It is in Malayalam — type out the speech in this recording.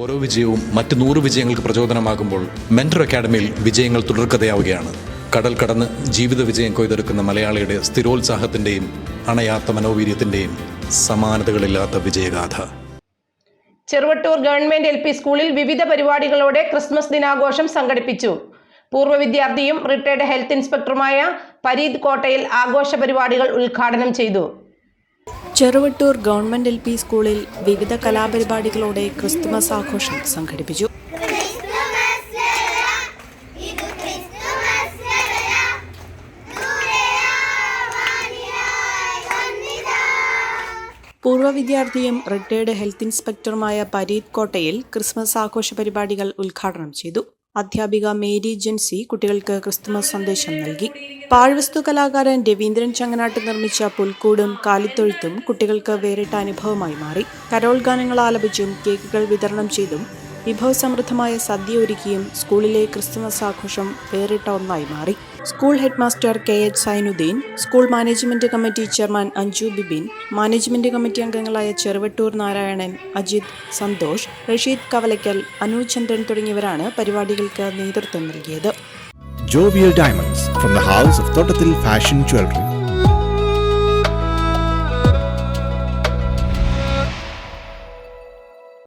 ഓരോ വിജയവും മറ്റ് നൂറ് വിജയങ്ങൾക്ക് പ്രചോദനമാകുമ്പോൾ മെന്റർ അക്കാഡമിയിൽ വിജയങ്ങൾ തുടർക്കഥയാവുകയാണ്. കടൽ കടന്ന് ജീവിത വിജയം കൊയ്തെടുക്കുന്ന മലയാളിയുടെ സ്ഥിരോത്സാഹത്തിന്റെയും അണയാത്ത മനോവീര്യത്തിന്റെയും സമാനതകളില്ലാത്ത വിജയഗാഥ. ചെറുവട്ടൂർ ഗവൺമെന്റ് എൽ സ്കൂളിൽ വിവിധ പരിപാടികളോടെ ക്രിസ്മസ് ദിനാഘോഷം സംഘടിപ്പിച്ചു. പൂർവ വിദ്യാർത്ഥിയും റിട്ടയർഡ് ഹെൽത്ത് ഇൻസ്പെക്ടറുമായ പരീദ് കോട്ടയിൽ ആഘോഷ പരിപാടികൾ ഉദ്ഘാടനം ചെയ്തു. ചെറുവട്ടൂർ ഗവൺമെന്റ് എൽ പി സ്കൂളിൽ വിവിധ കലാപരിപാടികളോടെ ക്രിസ്തുമസ് ആഘോഷം സംഘടിപ്പിച്ചു. പൂർവ വിദ്യാർത്ഥിയും റിട്ടയർഡ് ഹെൽത്ത് ഇൻസ്പെക്ടറുമായ പരീത് കോട്ടയിൽ ക്രിസ്മസ് ആഘോഷ പരിപാടികൾ ഉദ്ഘാടനം ചെയ്തു. അധ്യാപിക മേരി ജെൻസി കുട്ടികൾക്ക് ക്രിസ്തുമസ് സന്ദേശം നൽകി. പാഴ്വസ്തു കലാകാരൻ രവീന്ദ്രൻ ചങ്ങനാട്ട് നിർമ്മിച്ച പുൽക്കൂടും കാലിത്തൊഴുത്തും കുട്ടികൾക്ക് വേറിട്ട അനുഭവമായി മാറി. കരോൾ ഗാനങ്ങൾ ആലപിച്ചും കേക്കുകൾ വിതരണം ചെയ്തും വിഭവസമൃദ്ധമായ സദ്യ ഒരുക്കിയും സ്കൂളിലെ ക്രിസ്തുമസ് ആഘോഷം വേറിട്ട ഒന്നായി മാറി school headmaster K H Zainuddin school management committee chairman Anju Bibin management committee അംഗങ്ങളായ ചെറുവട്ടൂർ നാരായണൻ അജിത് സന്തോഷ് റഷീദ് കവലയ്ക്കൽ അനുചന്ദ്രൻ തുടങ്ങിയവരാണ് പരിപാടികൾക്ക് നേതൃത്വം നൽകിയത് jovial diamonds from the house of Thottathil fashion Jewelry.